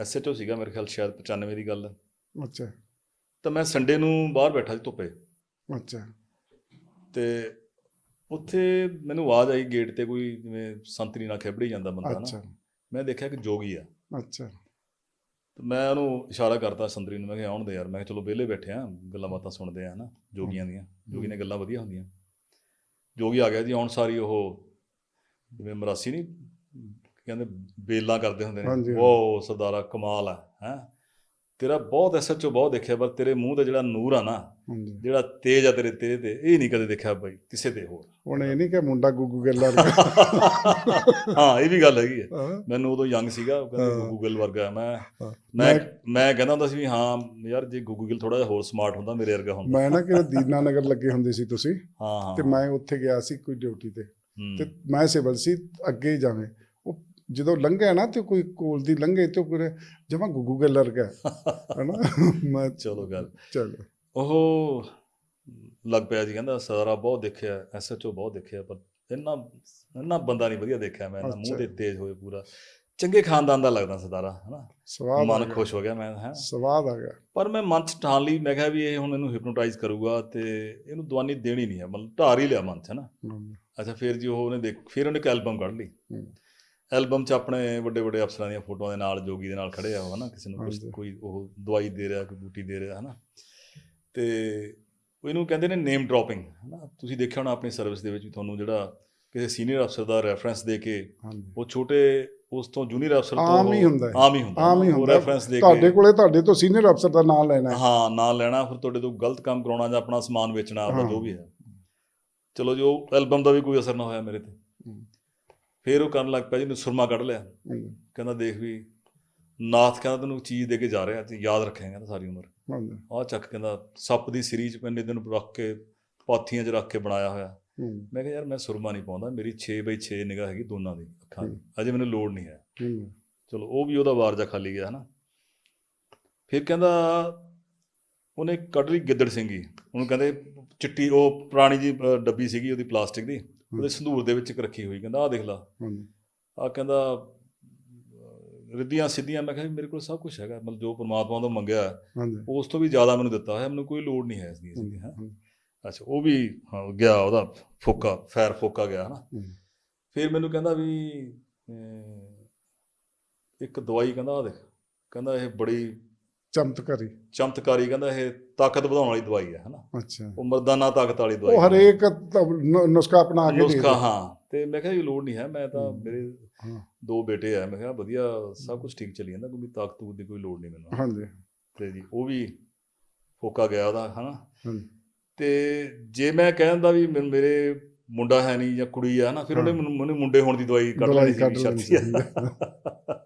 SHO ਸੀਗਾ ਮੇਰੇ ਖਿਆਲ ਸ਼ਾਇਦ 95 ਦੀ ਗੱਲ ਹੈ। ਅੱਛਾ। ਤਾਂ ਮੈਂ ਸੰਡੇ ਨੂੰ ਬਾਹਰ ਬੈਠਾ ਸੀ ਧੁੱਪੇ। ਅੱਛਾ। ਤੇ ਉੱਥੇ ਮੈਨੂੰ ਆਵਾਜ਼ ਆਈ ਗੇਟ ਤੇ ਕੋਈ ਜਿਵੇਂ ਸੰਤਰੀ ਨਾਲ ਖੇਬੜੀ ਜਾਂਦਾ ਬੰਦਾ ਨਾ। ਅੱਛਾ। ਮੈਂ ਦੇਖਿਆ ਕਿ ਜੋਗੀ ਆ। ਅੱਛਾ। ਤੇ ਮੈਂ ਉਹਨੂੰ ਇਸ਼ਾਰਾ ਕਰਤਾ ਸੰਤਰੀ ਨੂੰ ਮੈਂ ਕਿਹਾ ਆਉਣ ਦੇ ਯਾਰ। ਮੈਂ ਕਿਹਾ ਚਲੋ ਵਿਹਲੇ ਬੈਠੇ ਆ ਗੱਲਾਂ ਬਾਤਾਂ ਸੁਣਦੇ ਆ ਨਾ ਜੋਗੀਆਂ ਦੀਆਂ। ਜੋਗੀ ਨੇ ਗੱਲਾਂ ਵਧੀਆ ਹੁੰਦੀਆਂ। ਜੋਗੀ ਆ ਗਿਆ ਜੀ ਆਉਣ ਸਾਰੀ ਉਹ ਜਿਵੇਂ ਮਰਾਸੀ ਨਹੀਂ ਕਹਿੰਦੇ ਬੇਲਾਂ ਕਰਦੇ ਹੁੰਦੇ ਨੇ। ਉਹ ਸਰਦਾਰਾ ਕਮਾਲ ਆ ਹੈ। ਤੇਰਾ ਬਹੁਤ ਐਸਐਚਓ ਬਹੁਤ ਦੇਖਿਆ ਪਰ ਤੇਰੇ ਮੂੰਹ ਤੇ ਜਿਹੜਾ ਨੂਰ ਆ ਨਾ ਜਿਹੜਾ ਤੇਜ ਆ ਤੇਰੇ ਤੇਰੇ ਤੇ ਇਹ ਨਹੀਂ ਕਦੇ ਦੇਖਿਆ ਬਾਈ ਕਿਸੇ ਤੇ ਹੋਰ। ਹੁਣ ਇਹ ਨਹੀਂ ਕਿ ਮੁੰਡਾ ਗੁੱਗੂ ਗੱਲਾਂ ਹਾਂ ਇਹ ਵੀ ਗੱਲ ਹੈਗੀ ਹੈ। ਮੈਨੂੰ ਉਦੋਂ ਯੰਗ ਸੀਗਾ ਉਹ ਕਹਿੰਦੇ ਹਾਂ। ਗੂਗਲ ਵਰਗਾ ਮੈਂ। ਮੈਂ ਮੈਂ- ਕਹਿੰਦਾ ਹੁੰਦਾ ਸੀ ਵੀ ਹਾਂ ਯਾਰ ਜੇ ਗੂਗਲ ਥੋੜਾ ਜਿਹਾ ਹੋਰ ਸਮਾਰਟ ਹੁੰਦਾ ਮੇਰੇ ਵਰਗਾ ਹੁੰਦਾ। ਮੈਂ ਨਾ ਕਿ ਦੀਨਾ ਨਗਰ ਲੱਗੇ ਹੁੰਦੇ ਸੀ ਤੁਸੀਂ ਹਾਂ ਤੇ ਮੈਂ ਉੱਥੇ ਗਿਆ ਸੀ ਕੋਈ ਡਿਊਟੀ ਤੇ। ਤੇ ਮੈਂ ਸਿਵਲ ਸੀ ਅੱਗੇ ਜਾਵੇਂ। ਜਦੋਂ ਲੰਘਿਆ ਨਾ ਤੇ ਕੋਈ ਕੋਲ ਦੀ ਲੰਘੇ ਤੇ ਕੋਈ ਜਮਾ ਗੁੱਗੂ ਗੱਲਰ ਗਿਆ ਹਨਾ? ਮੈਂ ਚਲੋ ਗੱਲ। ਚਲੋ। ਉਹ ਲੱਗ ਪਿਆ ਜੀ ਕਹਿੰਦਾ ਸਾਰਾ ਬਹੁਤ ਦੇਖਿਆ ਐਸਐਚਓ ਬਹੁਤ ਦੇਖਿਆ ਪਰ ਇੰਨਾ ਇੰਨਾ ਬੰਦਾ ਨਹੀਂ ਵਧੀਆ ਦੇਖਿਆ ਮੈਂ ਇੰਨਾ ਮੂੰਹ। ਤੇ ਤੇਜ਼ ਹੋਏ ਪੂਰਾ। ਚੰਗੇ ਖਾਨਦਾਨ ਦਾ ਲੱਗਦਾ ਸਰਦਾਰਾ ਹਨਾ? ਸਵਾਦ ਮਨ ਖੁਸ਼ ਹੋ ਗਿਆ ਮੈਂ ਹੈ? ਸਵਾਦ ਆ ਗਿਆ। ਪਰ ਮੈਂ ਮਨ ਚ ਠਾਣ ਲਈ ਮੈਂ ਕਿਹਾ ਵੀ ਇਹ ਹੁਣ ਇਹਨੂੰ ਹਿਪਨੋਟਾਈਜ਼ ਕਰੂਗਾ ਤੇ ਇਹਨੂੰ ਦਵਾਨੀ ਦੇਣੀ ਨਹੀਂ ਹੈ ਮਤਲਬ ਢਾਰ ਹੀ ਲਿਆ ਮਨ ਚ ਹਨਾ? ਅੱਛਾ ਫਿਰ ਜੀ ਉਹ ਉਹਨੇ ਦੇਖ ਫਿਰ ਉਹਨੇ ਇੱਕ ਐਲਬਮ ਕੱਢ ਲਈ। ਐਲਬਮ 'ਚ ਆਪਣੇ ਵੱਡੇ ਵੱਡੇ ਅਫਸਰਾਂ ਦੀਆਂ ਫੋਟੋਆਂ ਦੇ ਨਾਲ ਜੋਗੀ ਦੇ ਨਾਲ ਖੜੇ ਆ ਉਹ ਹਨਾ? ਕਿਸੇ ਨੂੰ ਹਾਂਜੀ। ਕੋਈ ਉਹ ਦਵਾਈ ਦੇ ਰਿਹਾ ਕੋਈ ਬੂਟੀ ਦੇ ਰਿਹਾ ਹਨਾ? ਤੇ ਉਹ ਇਹਨੂੰ ਕਹਿੰਦੇ ਨੇ ਨੇਮ ਡ੍ਰੌਪਿੰਗ ਹਨਾ? ਤੁਸੀਂ ਦੇਖਿਆ ਹੋਣਾ ਆਪਣੀ ਸਰਵਿਸ ਦੇ ਵਿੱਚ ਵੀ ਤੁਹਾਨੂੰ ਜਿਹੜਾ ਕਿਸੇ ਸੀਨੀਅਰ ਅਫਸਰ ਦਾ ਰੈਫਰੈਂਸ ਦੇ ਕੇ ਉਹ ਛੋਟੇ ਉਸ ਤੋਂ ਜੂਨੀਅਰ ਅਫਸਰ ਤੋਂ ਆਮ ਹੀ ਹੁੰਦਾ ਹੈ। ਆਮ ਹੀ ਹੁੰਦਾ ਆਮ ਹੀ ਹੁੰਦਾ ਰੈਫਰੈਂਸ ਦੇ ਤੁਹਾਡੇ ਕੇ ਕੋਲੇ ਤੁਹਾਡੇ ਤੋਂ ਸੀਨੀਅਰ ਅਫਸਰ ਦਾ ਨਾਮ ਲੈਣਾ ਹੈ। ਹਾਂ ਨਾਂ ਲੈਣਾ ਫਿਰ ਤੁਹਾਡੇ ਤੋਂ ਗਲਤ ਕੰਮ ਕਰਾਉਣਾ ਜਾਂ ਆਪਣਾ ਸਮਾਨ ਵੇਚਣਾ ਆਪਦਾ ਹਾਂ। ਜੋ ਵੀ ਹੈ। ਚਲੋ ਜੋ ਐਲਬਮ ਦਾ ਵੀ ਕੋਈ ਅਸਰ ਨਾ ਹੋਇਆ ਮੇਰੇ ਤੇ। ਫਿਰ ਉਹ ਕਰਨ ਲੱਗ ਪਿਆ ਜਿਹਨੂੰ ਸੁਰਮਾ ਕੱਢ ਲਿਆ। ਕਹਿੰਦਾ ਦੇਖ ਵੀ ਨਾਥ ਕਹਿੰਦਾ ਤੈਨੂੰ ਚੀਜ਼ ਦੇ ਕੇ ਜਾ ਰਿਹਾ ਤੇ ਯਾਦ ਰੱਖੇਂਗਾ ਤਾਂ ਸਾਰੀ ਉਮਰ। ਆਹ ਚੱਕ ਕਹਿੰਦਾ ਸੱਪ ਦੀ ਸਰੀ ਚ ਪੈਨੇ ਦਿਨ ਰੱਖ ਕੇ ਪਾਥੀਆਂ 'ਚ ਰੱਖ ਕੇ ਬਣਾਇਆ ਹੋਇਆ। ਮੈਂ ਕਿਹਾ ਯਾਰ ਮੈਂ ਸੁਰਮਾ ਨਹੀਂ ਪਾਉਂਦਾ ਮੇਰੀ 6 ਬਈ 6 ਨਿਗਾਹ ਹੈਗੀ ਦੋਨਾਂ ਦੀ ਅੱਖਾਂ ਦੀ। ਅਜੇ ਮੈਨੂੰ ਲੋੜ ਨਹੀਂ ਹੈ। ਚਲੋ ਉਹ ਵੀ ਉਹਦਾ ਵਾਰ ਜਾ ਖਾਲੀ ਗਿਆ ਹਨਾ। ਫਿਰ ਕਹਿੰਦਾ ਉਹਨੇ ਕੱਢ ਲਈ ਗਿੱਦੜ ਸਿੰਘੀ ਉਹਨੂੰ ਕਹਿੰਦੇ ਚਿੱਟੀ ਉਹ ਪੁਰਾਣੀ ਜੀ ਡੱਬੀ ਸੀਗੀ ਉਹਦੀ ਪਲਾਸਟਿਕ ਦੀ। ਉਹਦੇ ਸੰਧੂਰ ਦੇ ਵਿੱਚ ਰੱਖੀ ਹੋਈ ਕਹਿੰਦਾ ਆਹ ਦੇਖ ਲਾ। ਆ ਕਹਿੰਦਾ ਰਿੱਧੀਆਂ ਸਿੱਧੀਆਂ ਮੈਂ ਕਿਹਾ ਮੇਰੇ ਕੋਲ ਸਭ ਕੁਝ ਹੈਗਾ ਮਤਲਬ ਜੋ ਪ੍ਰਮਾਤਮਾ ਤੋਂ ਮੰਗਿਆ ਉਸ ਤੋਂ ਵੀ ਜ਼ਿਆਦਾ ਮੈਨੂੰ ਦਿੱਤਾ ਹੈ ਮੈਨੂੰ ਕੋਈ ਲੋੜ ਨਹੀਂ ਹੈ ਇਸ ਦੀ ਹੈਂ। ਅੱਛਾ ਉਹ ਵੀ ਹਾਂ, ਗਿਆ ਉਹਦਾ ਫੋਕਾ ਫੈਰ ਫੋਕਾ ਗਿਆ ਹਨਾ। ਫਿਰ ਮੈਨੂੰ ਕਹਿੰਦਾ ਵੀ ਇੱਕ ਦਵਾਈ ਕਹਿੰਦਾ ਆ ਦੇਖ। ਕਹਿੰਦਾ ਇਹ ਬੜੀ ਚਮਤਕਾਰੀ। ਚਮਤਕਾਰੀ ਕਹਿੰਦਾ ਇਹ ਤਾਕਤ ਵਧਾਉਣ ਵਾਲੀ ਦਵਾਈ ਹੈ ਹਨਾ? ਅੱਛਾ। ਉਹ ਮਰਦਾਨਾ ਤਾਕਤ ਵਾਲੀ ਦਵਾਈ ਉਹ। ਹਰੇਕ ਨੁਸਖਾ ਆਪਣਾ ਕੇ ਦੇ ਨੁਸਖਾ। ਹਾਂ। ਤੇ ਮੈਂ ਕਿਹਾ ਇਹ ਲੋੜ ਨਹੀਂ ਹੈ ਮੈਂ ਤਾਂ ਮੇਰੇ। ਦੋ ਬੇਟੇ ਆ ਮੈਂ ਕਿਹਾ ਵਧੀਆ ਸਭ ਕੁਝ ਠੀਕ ਚੱਲੀ ਜਾਂਦਾ ਕੋਈ ਤਾਕਤ ਦੀ ਕੋਈ ਲੋੜ ਨਹੀਂ ਮੈਨੂੰ। ਹਾਂਜੀ। ਤੇ ਜੀ ਉਹ ਵੀ ਫੋਕਾ ਗਿਆ ਉਹਦਾ ਹਨਾ? ਹਾਂਜੀ। ਤੇ ਜੇ ਮੈਂ ਕਹਿੰਦਾ ਵੀ ਮੇਰੇ ਮੁੰਡਾ ਹੈ ਨਹੀਂ ਜਾਂ ਕੁੜੀ ਆ ਨਾ ਫਿਰ ਉਹਨੇ। ਮੈਨੂੰ ਮੁੰਡੇ ਹੋਣ ਦੀ ਦਵਾਈ ਕੱਢ ਲੈਣੀ ਸੀ ਛਾਤੀ ਆ।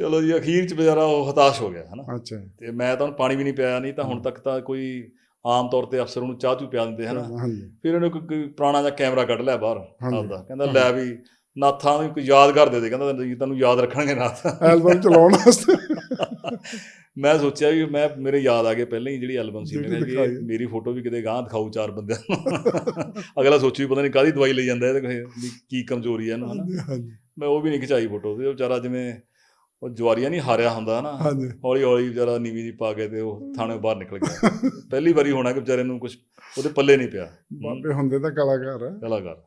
ਚਲੋ ਜੀ ਅਖੀਰ ਚ ਵਿਚਾਰਾ ਉਹ ਹਤਾਸ਼ ਹੋ ਗਿਆ ਹਨਾ। ਅੱਛਾ। ਤੇ ਮੈਂ ਤਾਂ ਉਹਨੂੰ ਪਾਣੀ ਵੀ ਨਹੀਂ ਪਿਆਇਆ ਨਹੀਂ ਤਾਂ ਹੁਣ ਤੱਕ ਤਾਂ ਕੋਈ ਆਮ ਤੌਰ ਤੇ ਅਫਸਰ ਉਹਨੂੰ ਚਾਹ ਚੂ ਪਿਆ ਦਿੰਦੇ ਹਨਾ। ਫਿਰ ਉਹਨੇ ਕੋਈ- ਕੋਈ ਪੁਰਾਣਾ ਜਿਹਾ ਕੈਮਰਾ ਕੱਢ ਲਿਆ ਬਾਹਰ। ਆਪਦਾ। ਕਹਿੰਦਾ ਲੈ ਵੀ ਨਾਥਾਂ ਨੂੰ ਕੋਈ ਯਾਦਗਾਰ ਦੇ ਦੇ ਕਹਿੰਦਾ ਜੀ ਤੈਨੂੰ ਯਾਦ ਰੱਖਣਗੇ ਨਾਥ। ਐਲਬਮ ਚਲਾਉਣ ਵਾਸਤੇ। ਮੈਂ ਸੋਚਿਆ ਵੀ ਮੈਂ ਮੇਰੇ ਯਾਦ ਆ ਗਏ ਪਹਿਲਾਂ ਹੀ ਜਿਹੜੀ ਐਲਬਮ ਸੀ ਮੈਂ ਜਿਹੜੀ ਕਿਹਾ ਵੀ ਇਹ ਦਿਖਾਈ। ਮੇਰੀ ਫੋਟੋ ਵੀ ਕਿਤੇ ਗਾਂ ਦਿਖਾਊ ਚਾਰ ਬੰਦਿਆਂ ਨੂੰ। ਅਗਲਾ ਸੋਚੀ ਵੀ ਪਤਾ ਨਹੀਂ ਕਾਦੀ ਦਵਾਈ ਲਈ ਜਾਂਦਾ ਇਹਦੇ ਵੀ ਕੀ ਕਮਜ਼ੋਰੀ ਹੈ ਇਹਨੂੰ ਹਨਾ। ਹਾਂਜੀ ਮੈਂ ਉਹ ਵੀ ਨਹੀਂ ਖਿਚਾਈ ਫੋਟੋ ਤੇ ਵਿਚਾਰਾ ਜਿਵੇਂ ਉਹ ਜਵਾਰੀਆਂ ਨਹੀਂ ਹਾਰਿਆ ਹੁੰਦਾ ਹਨਾ। ਹੌਲੀ ਹੌਲੀ ਵਿਚਾਰਾ ਨੀਵੀਂ ਜੀ ਪਾ ਕੇ ਤੇ ਉਹ ਥਾਣੇ ਬਾਹਰ ਨਿਕਲ ਗਿਆ। ਪਹਿਲੀ ਵਾਰੀ ਹੋਣਾ ਕਿ ਵਿਚਾਰੇ ਨੂੰ ਕੁਝ ਉਹਦੇ ਪੱਲੇ ਨਹੀਂ ਪਿਆ। ਬਾਬੇ ਹੁੰਦੇ ਤਾਂ ਕਲਾਕਾਰ ਆ। ਕਲਾਕਾਰ।